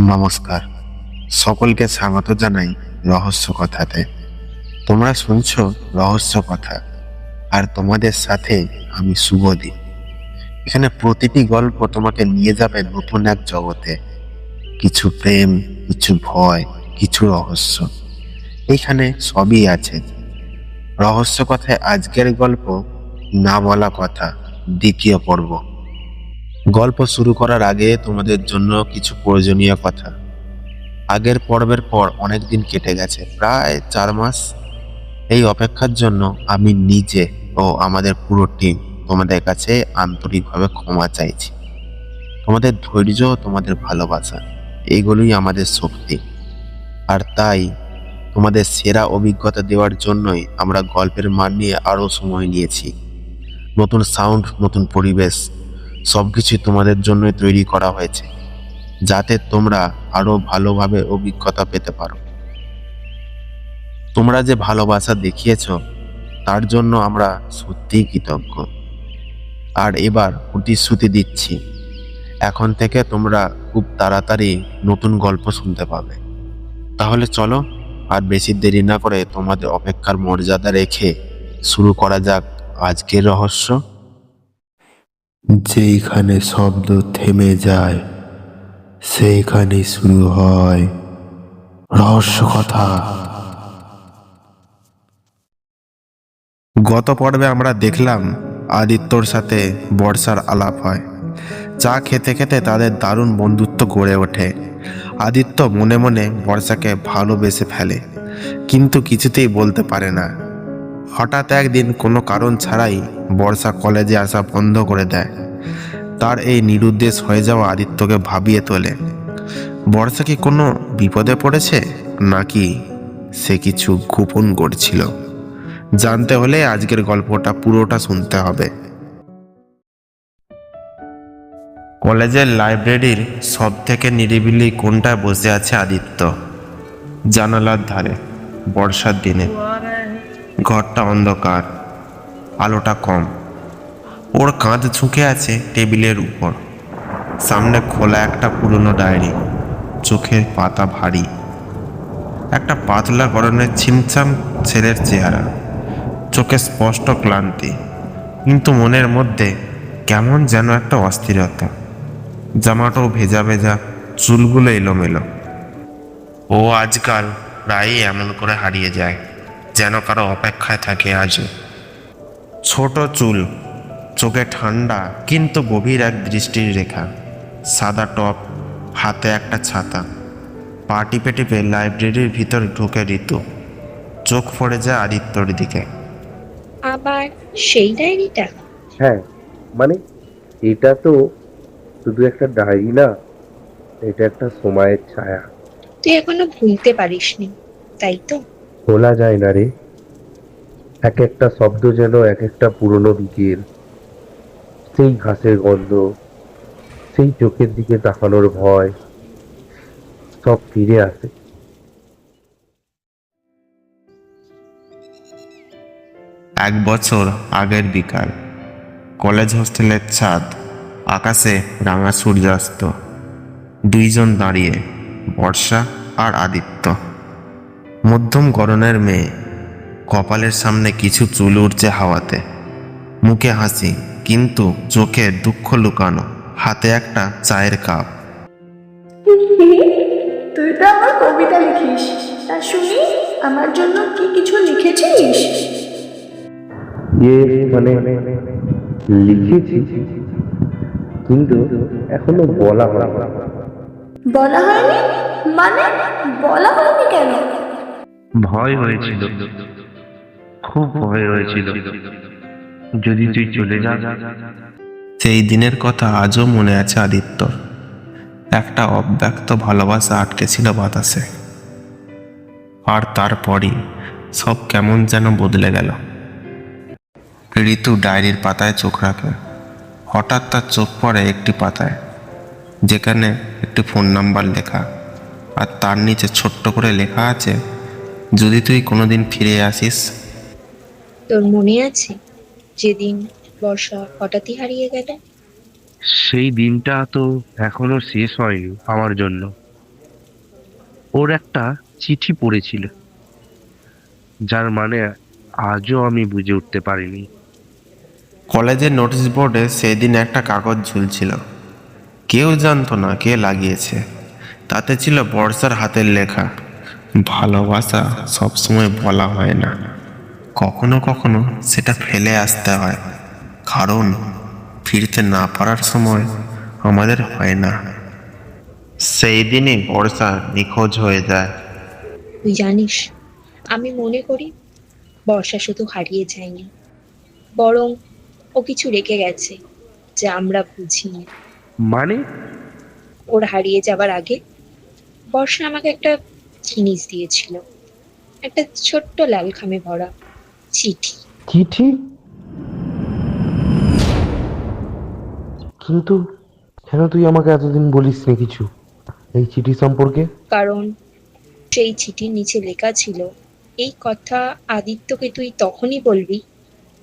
নমস্কার। সকলকে স্বাগত জানাই রহস্য কথাতে। তোমরা শুনছো রহস্য কথা, আর তোমাদের সাথে আমি শুভদীপ এখানে প্রতিটি গল্প তোমাকে নিয়ে যাবে নতুন এক জগতে। কিছু প্রেম, কিছু ভয়, কিছু রহস্য। এখানে সবই আছে। রহস্য কথায় আজকের গল্প না বলা কথা, দ্বিতীয় পর্ব। গল্প শুরু করার আগে তোমাদের জন্য কিছু প্রয়োজনীয় কথা। আগের পর্বের পর অনেক দিন কেটে গেছে, প্রায় চার মাস। এই অপেক্ষার জন্য আমি নিজে ও আমাদের পুরো টিম তোমাদের কাছে আন্তরিকভাবে ক্ষমা চাইছি। তোমাদের ধৈর্য, তোমাদের ভালোবাসা, এইগুলোই আমাদের শক্তি। আর তাই তোমাদের সেরা অভিজ্ঞতা দেওয়ার জন্যই আমরা গল্পের মান নিয়ে আরও সময় নিয়েছি। নতুন সাউন্ড নতুন পরিবেশ সবকিছু তোমাদের জন্যই তৈরি করা হয়েছে, যাতে তোমরা আরও ভালোভাবে অভিজ্ঞতা পেতে পারো। তোমরা যে ভালোবাসা দেখিয়েছ, তার জন্য আমরা সত্যিই কৃতজ্ঞ। আর এবার প্রতিশ্রুতি দিচ্ছি, এখন থেকে তোমরা খুব তাড়াতাড়ি নতুন গল্প শুনতে পাবে। তাহলে চলো, আর বেশি দেরি না করে তোমাদের অপেক্ষার মর্যাদা রেখে শুরু করা যাক আজকের রহস্য। যেইখানে শব্দ থেমে যায় সেইখানে শুরু হয় রহস্য কথা। গত পর্বে আমরা দেখলাম আদিত্যর সাথে বর্ষার আলাপ হয়। চা খেতে খেতে তাদের দারুণ বন্ধুত্ব গড়ে ওঠে। আদিত্য মনে মনে বর্ষাকে ভালোবেসে ফেলে, কিন্তু কিছুতেই বলতে পারে না। হঠাৎ একদিন কোনো কারণ ছাড়াই বর্ষা কলেজে আসা বন্ধ করে দেয়। তার এই নিরুদ্দেশ হয়ে যাওয়া আদিত্যকে ভাবিয়ে তোলে। বর্ষা কি কোনো বিপদে পড়েছে? নাকি সে কিছু গোপন করছিল? জানতে হলে আজকের গল্পটা পুরোটা শুনতে হবে। কলেজের লাইব্রেরির সব থেকে নিরিবিলি কোনটায় বসে আছে আদিত্য? জানালার ধারে, বর্ষার দিনে। ঘরটা অন্ধকার, আলোটা কম। ওর কাঁধ ঝুঁকে আছে টেবিলের উপর। সামনে খোলা একটা পুরনো ডায়েরি, চোখের পাতা ভারী। একটা পাতলা গরনের ছিমছাম ছেলের চেহারা, চোখে স্পষ্ট ক্লান্তি, কিন্তু মনের মধ্যে কেমন যেন একটা অস্থিরতা। জামাটাও ভেজা ভেজা, চুলগুলো এলোমেলো। ও আজকাল প্রায়ই এমন করে হারিয়ে যায়। যেন কারও অপেক্ষায় থাকে আজও ছোট চুল চোখে ঠান্ডা কিন্তু গভীর এক দৃষ্টির রেখা। সাদা টপ হাতে একটা ছাতা। পা টিপে টিপে লাইব্রেরির ভিতর ঢুকে ঋতু। চোখ পড়ে যায় আদিত্যর দিকে। আবার সেই ডায়েরিটা? হ্যাঁ মানে এটা তো শুধু একটা ডায়েরি না এটা একটা সময়ের ছায়া। তুই এখনও ভুলতে পারিসনি তাই তো? বলা যায় না রে। এক একটা শব্দ যেন এক একটা পুরনো বিকেল। সেই ঘাসের গন্ধ, সেই চোখের দিকে তাকানোর ভয়, সব ফিরে আসে। এক বছর আগের বিকাল, কলেজ হোস্টেলের ছাদ, আকাশে রাঙা সূর্যাস্ত। দুইজন দাঁড়িয়ে, বর্ষা আর আদিত্য। মধ্যম গরনের মেয়ে। কপালের সামনে কিছু চুল উঠছে হাওয়াতে। মুখে হাসি কিন্তু চোখে দুঃখ লুকানো। হাতে একটা চায়ের কাপ। তুই তো আমার কবিতা লিখিস। তা শুনি আমার জন্য কি কিছু লিখেছিস? ইয়ে মানে লিখেছি। কিন্তু এখনও বলা হয় বলা হয়নি? মানে বলা হয়নি কেন? ভয় হয়েছিল। খুব ভয় হয়েছিল। যদি তুই চলে যা। সেই দিনের কথা আজও মনে আছে আদিত্যর একটা অব্যক্ত ভালোবাসা আটকে ছিল বাতাসে। আর তারপরই সব কেমন যেন বদলে গেল। ঋতু ডায়েরির পাতায় চোখ রাখে। হঠাৎ তার চোখ পড়ে একটি পাতায়, যেখানে একটি ফোন নাম্বার লেখা। আর তার নিচে ছোট্ট করে লেখা আছে যদি তুই কোনোদিন ফিরে আসিস। তোর মনে আছে যেদিন বর্ষা হঠাৎই হারিয়ে গেল? সেই দিনটা তো এখনও শেষ হয়নি আমার জন্য। ওর একটা চিঠি পড়েছিল যার মানে আজও আমি বুঝে উঠতে পারিনি। কলেজের নোটিশ বোর্ডে সেদিন একটা কাগজ ঝুলছিল। কেউ জানতো না কে লাগিয়েছে। তাতে ছিল বর্ষার হাতের লেখা। ভালোবাসা সবসময় বলা হয় না। কখনো কখনো সেটা ফেলে আসতে হয়। কারণ ফিরতে না পারার সময় আমাদের হয় না। সেই দিনই বর্ষা নিখোঁজ হয়ে যায়। তুই জানিস আমি মনে করি বর্ষা শুধু হারিয়ে যায়নি। বরং ও কিছু রেখে গেছে যা আমরা বুঝিনি। মানে? ওর হারিয়ে যাবার আগে বর্ষা আমাকে একটা জিনিস দিয়েছিল। একটা ছোট্ট লাল খামে ভরা চিঠি। চিঠি? কিন্তু কেন তুই আমাকে এতদিন বলিসনি কিছু? এই চিঠি সম্পর্কে? কারণ সেই চিঠির নিচে লেখা ছিল এই কথা আদিত্যকে তুই তখনই বলবি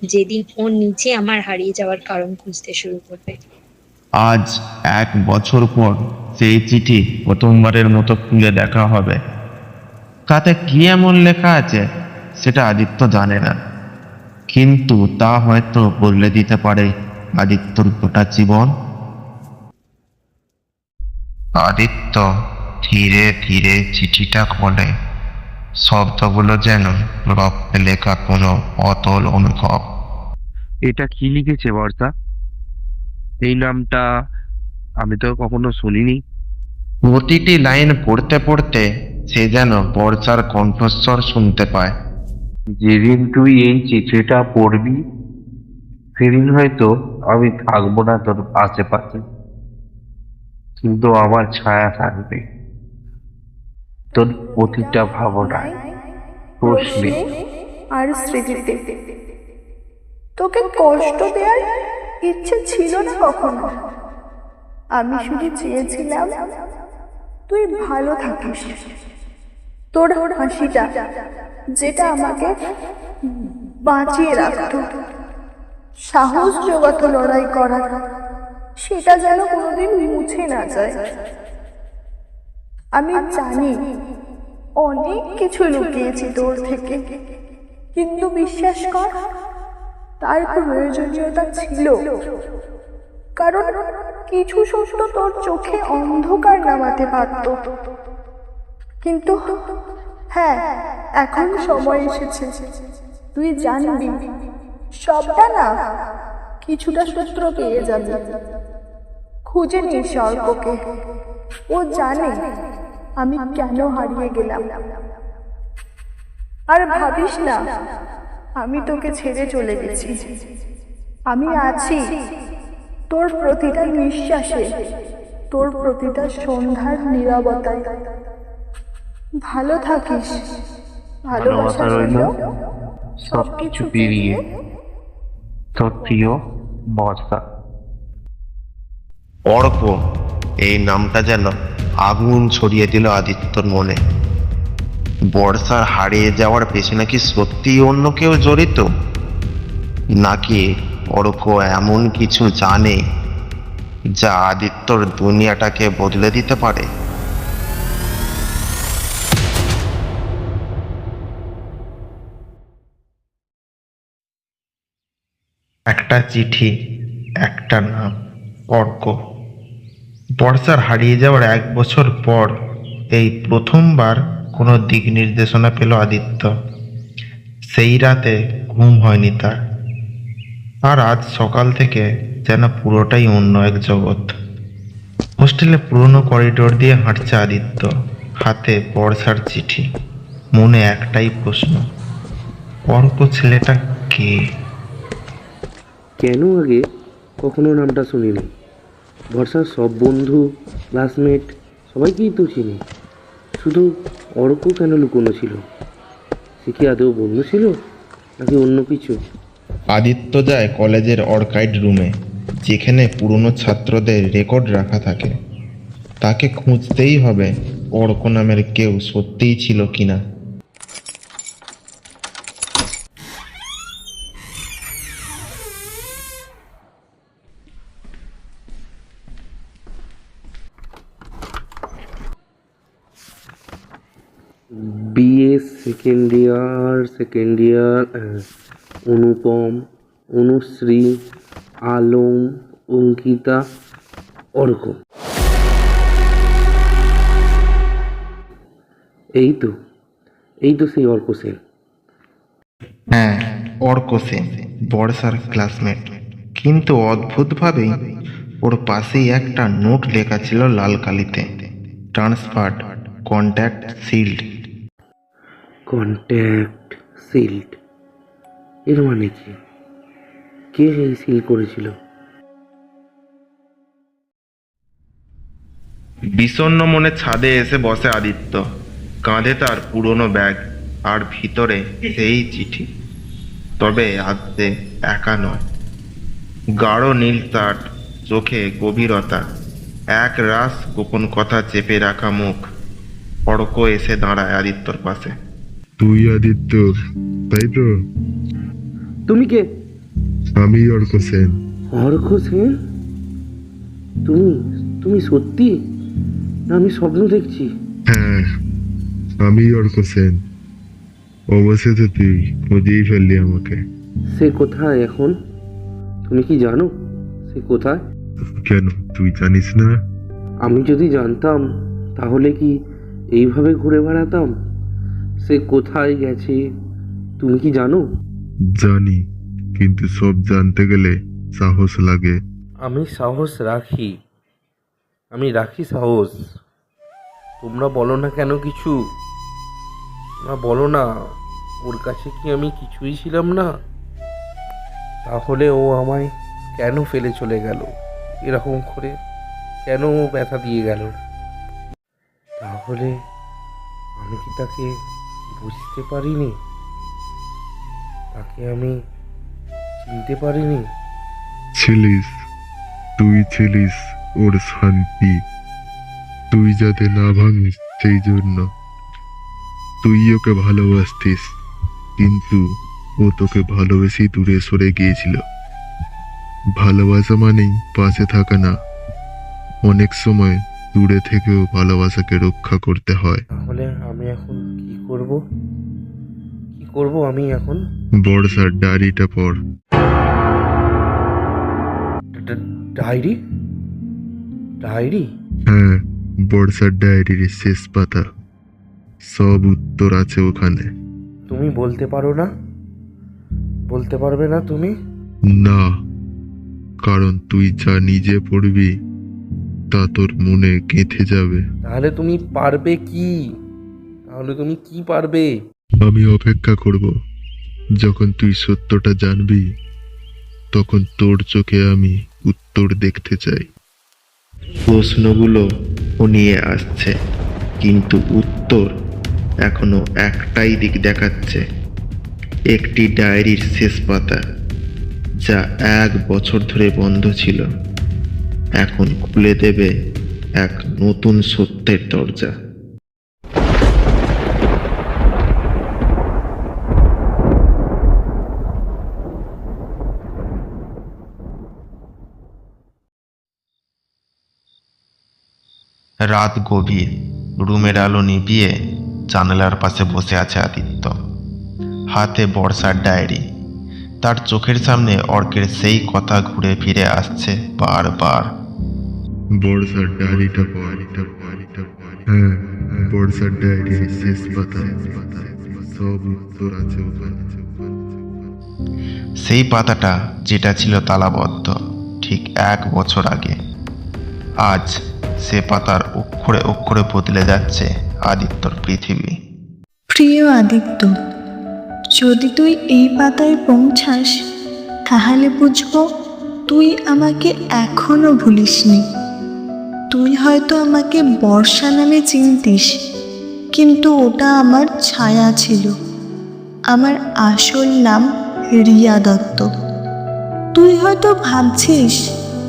যেদিন ও নিচে আমার হারিয়ে যাওয়ার কারণ খুঁজতে শুরু করবে। আজ এক বছর পর সেই চিঠি প্রথমবারের মতো খুলে দেখা হবে। তাতে কি এমন লেখা আছে সেটা আদিত্য জানে না। কিন্তু তা হয়তো বদলে দিতে পারে আদিত্যর গোটা জীবন। আদিত্য ধীরে ধীরে চিঠিটা খোলে। শব্দগুলো যেন রক্তে লেখা কোনো অতল অনুভব। এটা কি লিখেছে বর্ষা? এই নামটা আমি তো কখনো শুনিনি। প্রতিটি লাইন পড়তে পড়তে সে যেন বর্ষার কণ্ঠস্বর শুনতে পায়। যেদিন তুই এই চিঠিটা পড়বি সেদিন হয়তো আমি থাকব না তোর আশেপাশে। কিন্তু আমার ছায়া থাকবে। তোর প্রতিটা ভাবনায় প্রশ্নে আর স্মৃতিতে। তোকে কষ্ট দেওয়ার ইচ্ছে ছিল না কখনো? আমি শুধু চেয়েছিলাম তুই ভালো থাকিস। তোর হাসিটা, যেটা আমাকে বাঁচিয়ে রাখতো। সাহস জোগাতো লড়াই করার, সেটা যেন কোনোদিন মুছে না যায়। আমি জানি অনেক কিছু লুকিয়েছি তোর থেকে, কিন্তু বিশ্বাস কর, তার প্রয়োজনীয়তা ছিল। কারণ কিছু সত্য তোর চোখে অন্ধকার নামাতে পারত। কিন্তু হ্যাঁ এখন সময় এসেছে। তুই জানবি, সবটা না কিছুটা সূত্র পেয়ে যাবে। খুঁজে নিস অর্ককে ও জানে আমি কেন হারিয়ে গেলাম। আর ভাবিস না, আমি তোকে ছেড়ে চলে গেছি। আমি আছি। তোর প্রতিটা নিঃশ্বাসে, তোর প্রতিটা সন্ধ্যার নীরবতায়। ভালো থাকিস। ভালোবাসা রইল রইল সবকিছু পেরিয়ে। তোর প্রিয় বর্ষা। অর্ক এই নামটা যেন আগুন ছড়িয়ে দিল আদিত্যর মনে। বর্ষার হারিয়ে যাওয়ার পেছনে কি সত্যিই অন্য কেউ জড়িত? নাকি অর্ক এমন কিছু জানে যা আদিত্যর দুনিয়াটাকে বদলে দিতে পারে? একটা চিঠি, একটা নাম অর্ক বর্ষার হারিয়ে যাওয়ার এক বছর পর এই প্রথমবার কোনো দিক নির্দেশনা পেল আদিত্য। সেই রাতে ঘুম হয়নি তার। আর আজ সকাল থেকে যেন পুরোটাই অন্য এক জগৎ। হোস্টেলে পুরনো করিডোর দিয়ে হাঁটছে আদিত্য। হাতে বর্ষার চিঠি। মনে একটাই প্রশ্ন অর্ক ছেলেটা কে? কেন আগে কখনো নামটা শুনিনি? ভরসার সব বন্ধু ক্লাসমেট সবাইকেই তো চিনি। শুধু অর্ক কেন লুকোনো ছিল? সে কি আদৌ বন্ধু ছিল, নাকি অন্য কিছু? আদিত্য যায় কলেজের অর্কাইড রুমে, যেখানে পুরনো ছাত্রদের রেকর্ড রাখা থাকে। তাকে খুঁজতেই হবে অর্ক নামের কেউ সত্যিই ছিল কিনা। BA second year second year Anupam Anushree Alam Ankita Arka এই তো এই তো সেই অর্ক সেন। হ্যাঁ অর্ক সেন, বর্ষার ক্লাসমেট কিন্তু অদ্ভুতভাবেই ওর পাশেই একটা নোট লেখা ছিল লাল কালিতে transferred contact sealed contact sealed এর মানে কি? কে এই সিল করেছিল? বিষণ্ণ মনে ছাদে এসে বসে আদিত্য। কাঁধে তার পুরনো ব্যাগ, আর ভিতরে সেই চিঠি। তবে আদতে একা নয়। গাঢ় নীল শার্ট, চোখে গভীরতা। এক রাস গোপন কথা চেপে রাখা মুখ। অর্ক এসে দাঁড়ায় আদিত্যর পাশে। তুই আদিত্য তাই তো? তুমি কে? আমি অর্ক সেন। অর্ক সেন? তুমি তুমি সত্যি? না আমি স্বপ্ন দেখছি। হ্যাঁ আমি অর্ক সেন। অবশেষে তুই খুঁজেই ফেললি আমাকে। সে কোথায় এখন? তুমি কি জানো সে কোথায়? কেন তুই জানিস না? আমি যদি জানতাম তাহলে কি এইভাবে ঘুরে বেড়াতাম? সে কোথায় গেছে? তুমি কি জানো? জানি কিন্তু সব জানতে গেলে সাহস লাগে। আমি সাহস রাখি। আমি রাখি সাহস। তোমরা বলো না কেন কিছু? না বলো না। ওর কাছে কি আমি কিছুই ছিলাম না? তাহলে ও আমায় কেন ফেলে চলে গেল? এরকম করে কেন ও ব্যথা দিয়ে গেল? তাহলে আমি কি তাকে বুঝতে পারিনি। তাকে আমি চিনতে পারিনি। ছিলিস তুই ছিলিস ওর শান্তি। তুই যাতে না ভাঙিস সেই জন্য। তুই ওকে ভালোবাসতিস কিন্তু ও তোকে ভালোবেসেই দূরে সরে গিয়েছিল। ভালোবাসা মানেই পাশে থাকা না। অনেক সময় দূরে থেকেও ভালোবাসাকে রক্ষা করতে হয়। তাহলে আমি এখন করব? কি করব আমি এখন? বর্ষার ডায়েরিটা পড়। ডায়েরি? ডায়েরি? হ্যাঁ বর্ষার ডায়েরির শেষ পাতা। সব উত্তর আছে ওখানে। তুমি বলতে পারো না? বলতে পারবে না তুমি? না কারণ তুই যা নিজে পড়বি তা তোর মনে গেঁথে যাবে। তাহলে তুমি পারবে কি? তাহলে তুমি কি পারবে? আমি অপেক্ষা করব। যখন তুই সত্যটা জানবি, তখন তোর চোখে আমি উত্তর দেখতে চাই। প্রশ্নগুলো ও নিয়ে আসছে, কিন্তু উত্তর এখনও একটাই দিক দেখাচ্ছে। একটি ডায়েরির শেষ পাতা, যা এক বছর ধরে বন্ধ ছিল, এখন খুলে দেবে এক নতুন সত্যের দরজা। রাত গভীর। রুমের আলো নিভিয়ে জানালার পাশে বসে আছে আদিত্য। হাতে বর্ষার ডায়েরি। তার চোখের সামনে অর্কের সেই কথা ঘুরে ফিরে আসছে বারবার। বর্ষার ডায়েরিটা হ্যাঁ বর্ষার ডায়েরির শেষ পাতা সব উত্তর আছে সেই পাতাটা যেটা ছিল তালাবদ্ধ ঠিক এক বছর আগে। আজ সে পাতার অক্ষরে অক্ষরে বদলে যাচ্ছে আদিত্যর পৃথিবী। প্রিয় আদিত্য, যদি তুই এই পাতায় পৌঁছাস, তাহলে বুঝব তুই আমাকে এখনও ভুলিসনি। তুই হয়তো আমাকে বর্ষা নামে চিনতিস, কিন্তু ওটা আমার ছায়া ছিল। আমার আসল নাম রিয়া দত্ত। তুই হয়তো ভাবছিস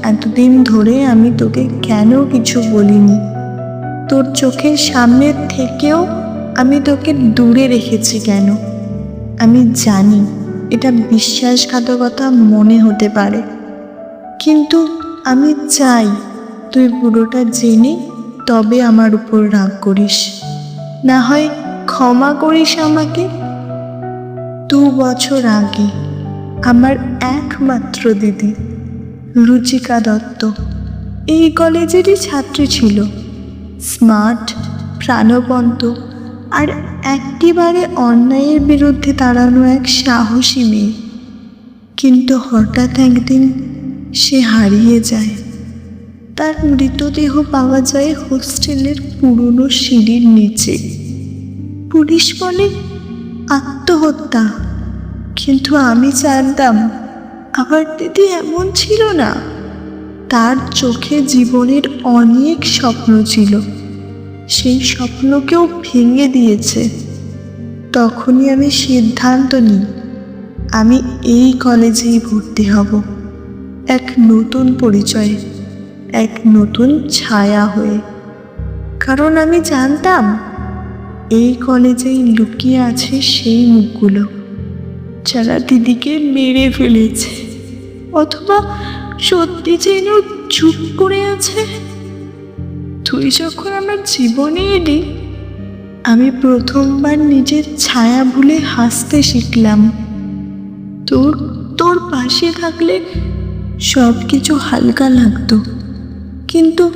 এতদিন ধরে আমি তোকে কেন কিছু বলিনি? তোর চোখের সামনের থেকেও আমি তোকে দূরে রেখেছি কেন? আমি জানি এটা বিশ্বাসঘাতকতা মনে হতে পারে। কিন্তু আমি চাই তুই পুরোটা জেনে তবে আমার উপর রাগ করিস। না হয় ক্ষমা করিস আমাকে। দু বছর আগে আমার একমাত্র দিদি রুচিকা দত্ত। এই কলেজেরই ছাত্রী ছিল। স্মার্ট, প্রাণবন্ত আর একেবারে অন্যায়ের বিরুদ্ধে দাঁড়ানো এক সাহসী মেয়ে। কিন্তু হঠাৎ একদিন সে হারিয়ে যায়। তার মৃতদেহ পাওয়া যায় হোস্টেলের পুরনো সিঁড়ির নিচে। পুলিশ বলে, আত্মহত্যা। কিন্তু আমি জানতাম আমার দিদি এমন ছিল না। তার চোখে জীবনের অনেক স্বপ্ন ছিল। সেই স্বপ্নকেও ভেঙে দিয়েছে। তখনই আমি সিদ্ধান্ত নিই, আমি এই কলেজেই ভর্তি হব। এক নতুন পরিচয়, এক নতুন ছায়া হয়ে। কারণ আমি জানতাম, এই কলেজেই লুকিয়ে আছে সেই মুখগুলো। যারা দিদিকে মেরে ফেলেছে। অথবা সত্যি যেন চুপ করে আছে। তুই যখন আমার জীবনে এলি, আমি প্রথমবার নিজের ছায়া ভুলে হাসতে শিখলাম। তোর তোর পাশে থাকলে সব কিছু হালকা লাগতো। কিন্তু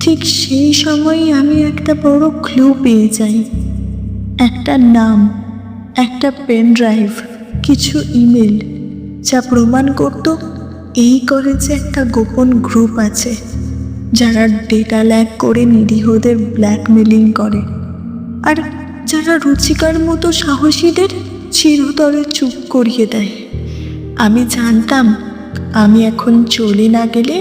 ঠিক সেই সময়ই আমি একটা বড় ক্লু পেয়ে যাই। একটা নাম, একটা পেন ড্রাইভ কিছু ইমেল যা প্রমাণ করত এই কলেজে একটা গোপন গ্রুপ আছে যারা ডেটা ল্যাক করে নিরীহদের ব্ল্যাকমেলিং করে। আর যারা রুচিকার মতো সাহসীদের চিরতরে চুপ করিয়ে দেয়। আমি জানতাম আমি এখন চলে না গেলে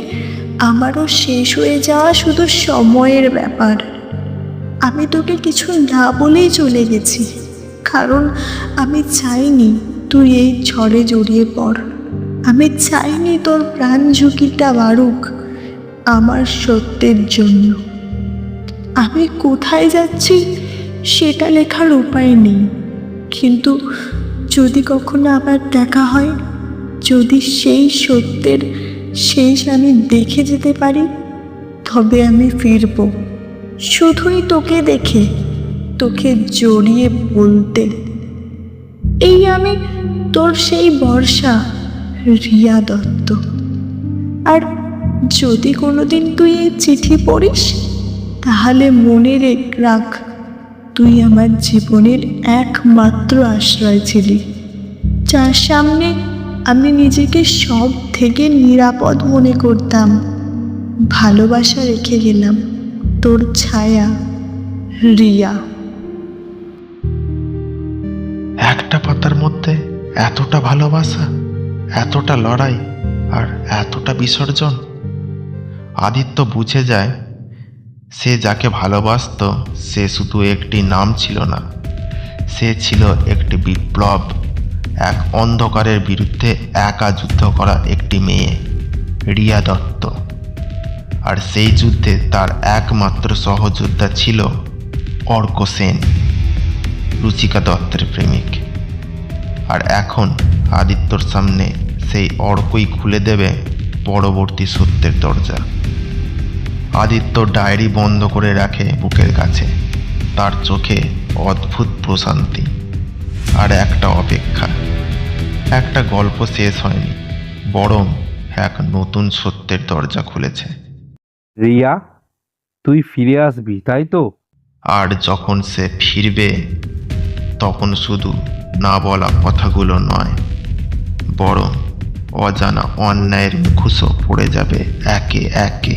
আমারও শেষ হয়ে যাওয়া শুধু সময়ের ব্যাপার। আমি তোকে কিছু না বলেই চলে গেছি, কারণ আমি চাইনি তুই এই ঝড়ে জড়িয়ে পড়। আমি চাইনি তোর প্রাণ ঝুঁকিটা বাড়ুক আমার সত্যের জন্য। আমি কোথায় যাচ্ছি সেটা লেখার উপায় নেই। কিন্তু যদি কখনো আবার দেখা হয়, যদি সেই সত্যের শেষ আমি দেখে যেতে পারি, তবে আমি ফিরব। শুধুই তোকে দেখে, তোকে জড়িয়ে বলতে এই আমি তোর সেই বর্ষা, রিয়া দত্ত। আর যদি কোনোদিন তুই এই চিঠি পড়িস, তাহলে মনে রেখ- রাখ, তুই আমার জীবনের একমাত্র আশ্রয় ছিলি। যার সামনে আমি নিজেকে সব থেকে নিরাপদ মনে করতাম। ভালোবাসা রেখে গেলাম তোর ছায়া, রিয়া। একটা পাতার মধ্যে এতটা ভালোবাসা, এতটা লড়াই আর এতটা বিসর্জন। আদিত্য বুঝে যায়, সে যাকে ভালোবাসত, সে শুধু একটি নাম ছিল না। সে ছিল একটি বিপ্লব, এক অন্ধকারের বিরুদ্ধে একা যুদ্ধ করা একটি মেয়ে, রিয়া দত্ত। আর সেই যুদ্ধে তার একমাত্র সহযোদ্ধা ছিল অর্ক সেন রুচিকা দত্তের প্রেমিক। আর এখন আদিত্যর সামনে সেই অর্কই খুলে দেবে পরবর্তী সত্যের দরজা। আদিত্য ডায়েরি বন্ধ করে রাখে বুকের কাছে। তার চোখে অদ্ভুত প্রশান্তি আর একটা অপেক্ষা। একটা গল্প শেষ হয়নি বরং এক নতুন সত্যের দরজা খুলেছে। রিয়া তুই ফিরে আসবি তাই তো? আর যখন সে ফিরবে তখন শুধু না বলা কথাগুলো নয়, বরং অজানা অন্যায়ের মুখোশও পড়ে যাবে একে একে।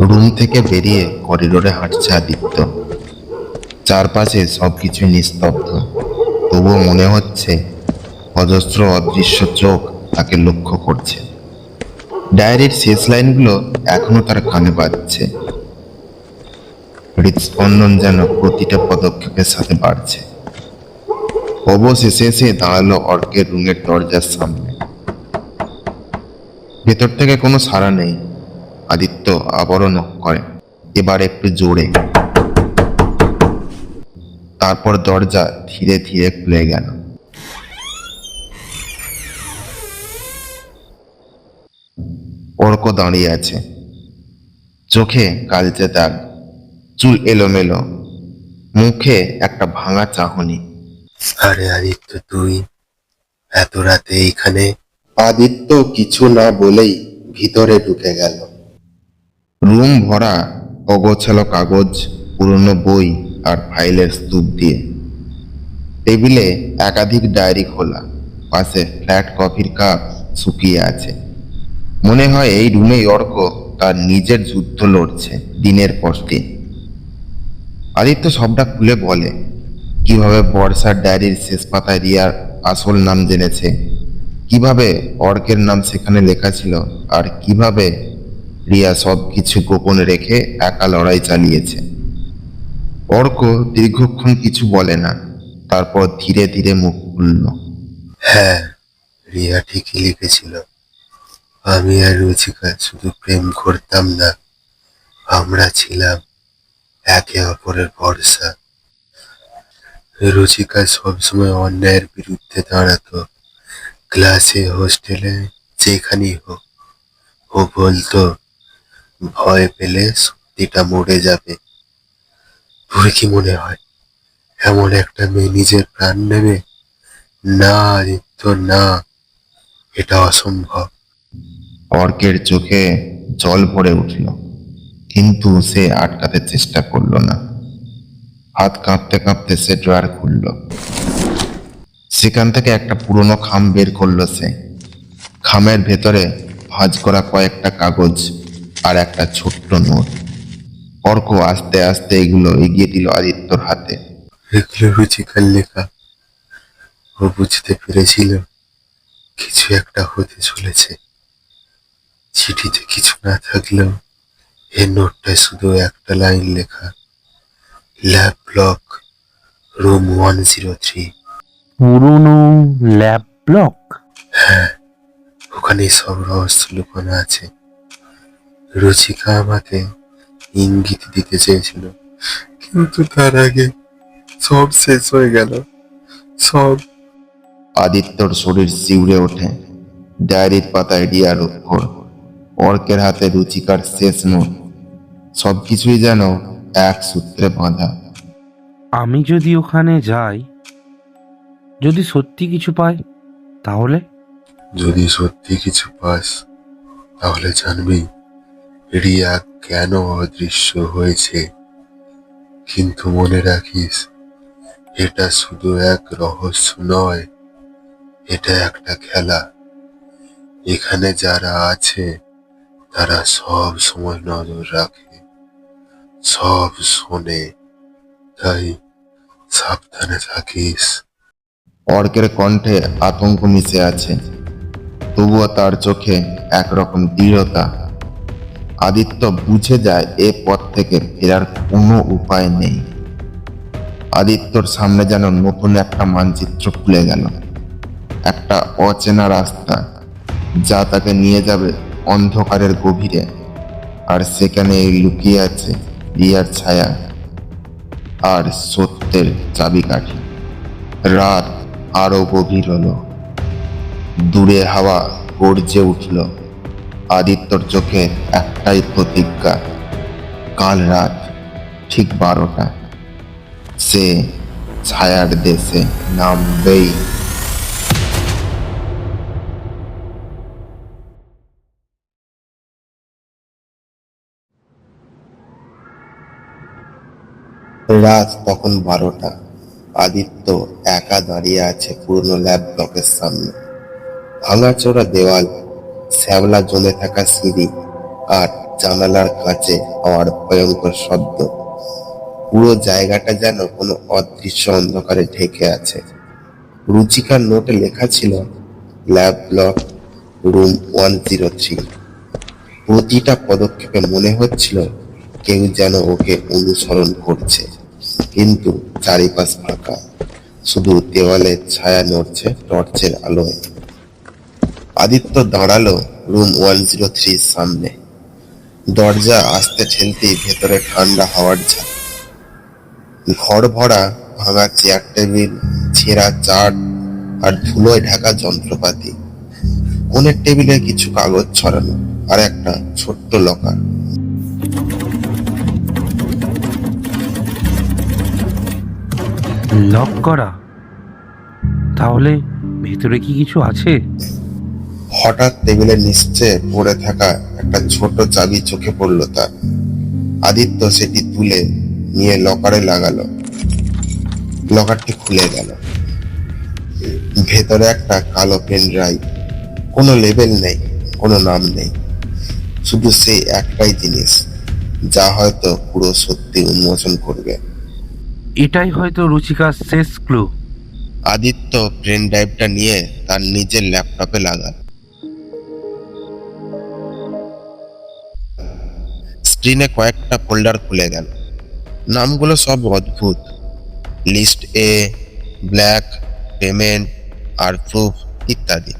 রুম থেকে বেরিয়ে করিডোরে হাঁটছে আদিত্য। চারপাশে সবকিছু নিস্তব্ধ। তবুও মনে হচ্ছে অজস্র অদৃশ্য চোখ তাকে লক্ষ্য করছে। ডায়েরির শেষ লাইনগুলো এখনও তার কানে বাজছে। হৃদস্পন্দন যেন প্রতিটা পদক্ষেপের সাথে বাড়ছে। অবশেষে এসে দাঁড়াল অর্কের রুমের দরজার সামনে। ভেতর থেকে কোনো সাড়া নেই। আদিত্য আবরণ করে, এবার একটু জোরে। তারপর দরজা ধীরে ধীরে খুলে গেল। অর্ক দাঁড়িয়ে আছে। চোখে কালচে দাগ চুল এলোমেলো মুখে একটা ভাঙা চাহনি। আরে আদিত্য তুই এত রাতে এইখানে? আদিত্য কিছু না বলেই ভিতরে ঢুকে গেল। রুম ভরা অগোছালো কাগজ পুরনো বই আর ফাইলের স্তূপ দিয়ে। টেবিলে একাধিক ডায়েরি খোলা পাশে ফ্ল্যাট কফির কাপ শুকিয়ে আছে। মনে হয় এই রুমেই অর্ক তার নিজের যুদ্ধ লড়ছে দিনের পর দিন। আদিত্য সবটা খুলে বলে, কীভাবে বর্ষার ডায়েরির শেষ পাতায় রিয়ার আসল নাম জেনেছে, কীভাবে অর্কের নাম সেখানে লেখা ছিল, আর কীভাবে রিয়া সব কিছু গোপন রেখে একা লড়াই চালিয়েছে। অর্ক দীর্ঘক্ষণ কিছু বলে না, তারপর ধীরে ধীরে মুখ খুলল। হ্যাঁ রিয়া ঠিকই লিখেছিল। আমি আর রুচিকা শুধু প্রেম করতাম না, আমরা ছিলাম একে অপরের ভরসা। রুচিকা সবসময় অন্যায়ের বিরুদ্ধে দাঁড়াতো। ক্লাসে, হোস্টেলে, যেখানেই হোক, ও বলতো, ভয় পেলে সত্যিটা মরে যাবে। তোর কি মনে হয়, এমন একটা মেয়ে নিজের প্রাণ নেবে? না আদিত্য না, এটা অসম্ভব। অর্কের চোখে জল ভরে উঠল, কিন্তু সে আটকাতে চেষ্টা করল না। হাত কাঁপতে কাঁপতে সে ড্রয়ার খুলল। সেখান থেকে একটা পুরনো খাম বের করল সে। খামের ভেতরে ভাঁজ করা কয়েকটা কাগজ আর একটা ছোট্ট নোট। অর্ক আস্তে আস্তে এগুলো এগিয়ে দিল আদিত্যর হাতে। এগুলো রুচিকার লেখা। ও বুঝতে পেরেছিল, কিছু একটা হতে চলেছে। চিঠিতে কিছু না থাকলেও এই নোটটায় শুধু একটা লাইন লেখা lab block room one zero three. পুরনো ল্যাব ব্লক? হ্যাঁ ওখানে সব রহস্য লুকানো আছে। রুচিকা আমাকে ইঙ্গিত দিতে চেয়েছিল কিন্তু তার আগে সব শেষ হয়ে গেল। সব আদিত্যর শরীর শিউরে ওঠে ডায়েরির পাতায় রিয়ার অক্ষর অর্কের হাতে রুচিকার শেষ নোট সবকিছুই যেন এক সূত্রে বাঁধা। আমি যদি ওখানে যাই যদি সত্যি কিছু পাই তাহলে? যদি সত্যি কিছু পাস তাহলে জানবি রিয়া কেন অদৃশ্য হয়েছে? কিন্তু মনে রাখিস এটা শুধু এক রহস্য নয় এটা একটা খেলা। এখানে যারা আছে তারা সব সময় নজর রাখে সব শোনে তাই সাবধানে থাকিস অর্কের কণ্ঠে আতঙ্ক মিশে আছে। তবুও তার চোখে একরকম দৃঢ়তা। আদিত্য বুঝে যায় এ পথ থেকে ফেরার কোনো উপায় নেই। আদিত্যর সামনে যেন নতুন একটা মানচিত্র খুলে গেল। একটা অচেনা রাস্তা, যা তাকে নিয়ে যাবে অন্ধকারের গভীরে, আর সেখানে লুকিয়ে আছে রিয়ার ছায়া আর সত্যের চাবিকাঠি। রাত আরও গভীর হলো। দূরে হাওয়া গর্জে উঠল। আদিত্যর চোখে একটাই প্রতিজ্ঞা, কাল রাত ঠিক বারোটা। সে ছায়ার দেশে নামবেই। রাত তখন বারোটা। আদিত্য একা দাঁড়িয়ে আছে পুরনো ল্যাব ব্লকের সামনে। ভাঙাচোরা দেওয়াল, শ্যাওলা জমে থাকা সিঁড়ি আর জানালার কাছে হওয়ার ভয়ঙ্কর শব্দ। পুরো জায়গাটা যেন কোনো অদৃশ্য অন্ধকারে ঢেকে আছে। রুচিকার নোটে লেখা ছিল lab block room one zero three প্রতিটা পদক্ষেপে মনে হচ্ছিল কেউ যেন ওকে অনুসরণ করছে। কিন্তু চারিপাশ ফাঁকা। শুধু দেওয়ালে ছায়া নড়ছে, টর্চের আলোয়। আদিত্য দাঁড়াল রুম ওয়ান জিরো থ্রির সামনে। দরজা আসতে ঠেলতেই ভেতরে ঠান্ডা হাওয়ার ঝাঁক ঘর ভরা ভাঙা চেয়ার টেবিল ছেঁড়া চাট আর ধুলোয় ঢাকা যন্ত্রপাতি। কোণের টেবিলে কিছু কাগজ ছড়ানো আর একটা ছোট্ট লকার লক করা। তাহলে ভেতরে কি কিছু আছে? হঠাৎ টেবিলের নিচে পড়ে থাকা একটা ছোট চাবি চোখে পড়ল তার। আদিত্য সেটি তুলে নিয়ে লকারে লাগালো। লকারটি খুলে গেল। ভেতরে একটা কালো পেন ড্রাইভ। কোনো লেবেল নেই, কোনো নাম নেই। শুধু সেই একটাই জিনিস, যা হয়তো পুরো সত্যি উন্মোচন করবে। এটাই হয়তো রুচিকার শেষ ক্লু আদিত্য পেন ড্রাইভটা নিয়ে তার নিজের ল্যাপটপে লাগাল। স্ক্রিনে কয়েকটা ফোল্ডার খুলে গেল। নামগুলো সব অদ্ভুত। লিস্ট এ ব্ল্যাক, পেমেন্ট, আর প্রুফ ইত্যাদি।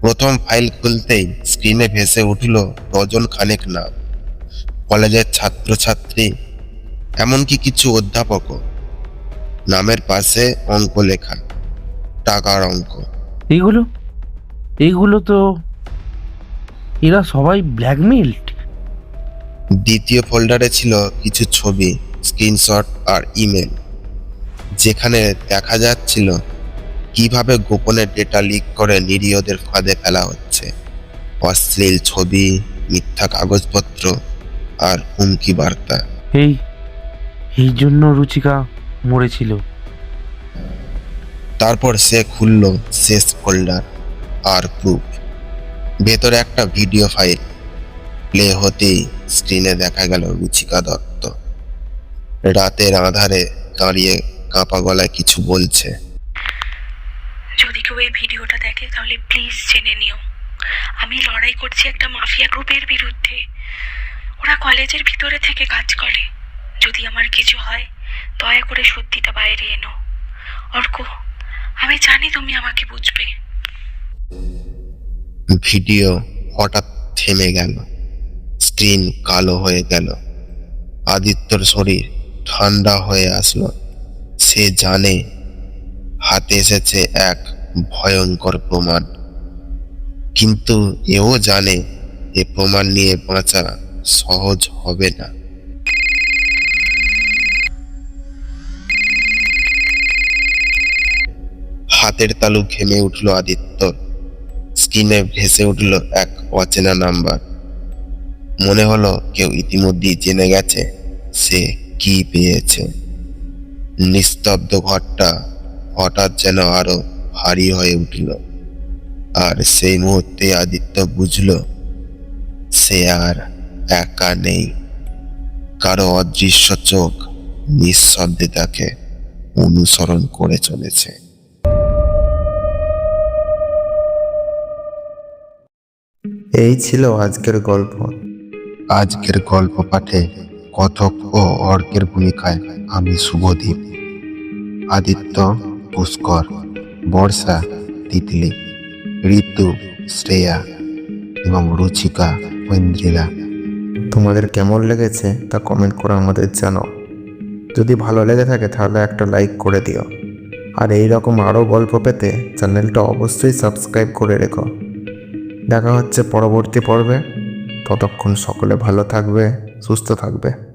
প্রথম ফাইল খুলতেই স্ক্রিনে ভেসে উঠল ডজন খানেক নাম। কলেজের ছাত্রছাত্রী এমনকি কিছু অধ্যাপকও। নামের পাশে অঙ্ক লেখা টাকার অঙ্ক। এগুলো এগুলো তো এরা সবাই ব্ল্যাকমেইলড। দ্বিতীয় ফোল্ডারে ছিল কিছু ছবি স্ক্রিনশট আর ইমেল। যেখানে দেখা যাচ্ছিল কীভাবে গোপনে ডেটা লিক করে নিরীহদের ফাঁদে ফেলা হচ্ছে। অশ্লীল ছবি মিথ্যা কাগজপত্র আর হুমকি বার্তা। এই এই জন্য রুচিকা মরেছিল। তারপর সে খুলল শেষ ফোল্ডার আর প্রুফ ভেতরে একটা ভিডিও ফাইল। প্লে হতেই স্ক্রিনে দেখা গেল রুচিকা দত্ত। রাতের আধারে দাঁড়িয়ে কাঁপা গলায় কিছু বলছে। যদি কেউ এই ভিডিওটা দেখে তাহলে প্লিজ জেনে নিও। আমি লড়াই করছি একটা মাফিয়া গ্রুপের বিরুদ্ধে। ওরা কলেজের ভিতরে থেকে কাজ করে। যদি আমার কিছু হয়, দয়া করে সত্যিটা বাইরে এনো। অর্ক, আমি জানি তুমি আমাকে বুঝবে। ভিডিও হঠাৎ থেমে গেল। স্ক্রিন কালো হয়ে গেল। আদিত্যর শরীর ঠান্ডা হয়ে আসলো। সে জানে হাতে এসেছে এক ভয়ঙ্কর প্রমাণ। কিন্তু এও জানে এ প্রমাণ নিয়ে বাঁচা সহজ হবে না। হাতের তালু ঘেমে উঠল আদিত্য। স্ক্রিনে ভেসে উঠল এক অচেনা নাম্বার। মনে হলো কেউ ইতিমধ্যেই জেনে গেছে সে কি পেয়েছে। নিস্তব্ধ ঘরটা হঠাৎ যেন আরও ভারী হয়ে উঠল। আর সেই মুহূর্তে আদিত্য বুঝল, সে আর একা নেই। কারও অদৃশ্য চোখ নিঃশব্দে তাকে অনুসরণ করে চলেছে। এই ছিল আজকের গল্প। আজকের গল্প পাঠে কথক ও অর্কের ভূমিকায় আমি শুভদীপ। আদিত্য পুষ্কর বর্ষা তিতলি ঋতু শ্রেয়া এবং রুচিকা ঐন্দ্রিলা তোমাদের কেমন লেগেছে তা কমেন্ট করে আমাদের জানাও। যদি ভালো লেগে থাকে তাহলে একটা লাইক করে দিও। আর এই রকম আরও গল্প পেতে চ্যানেলটা অবশ্যই সাবস্ক্রাইব করে রেখো। দেখা হচ্ছে পরবর্তী পর্বে। ততক্ষণ সকলে ভালো থাকবে সুস্থ থাকবে।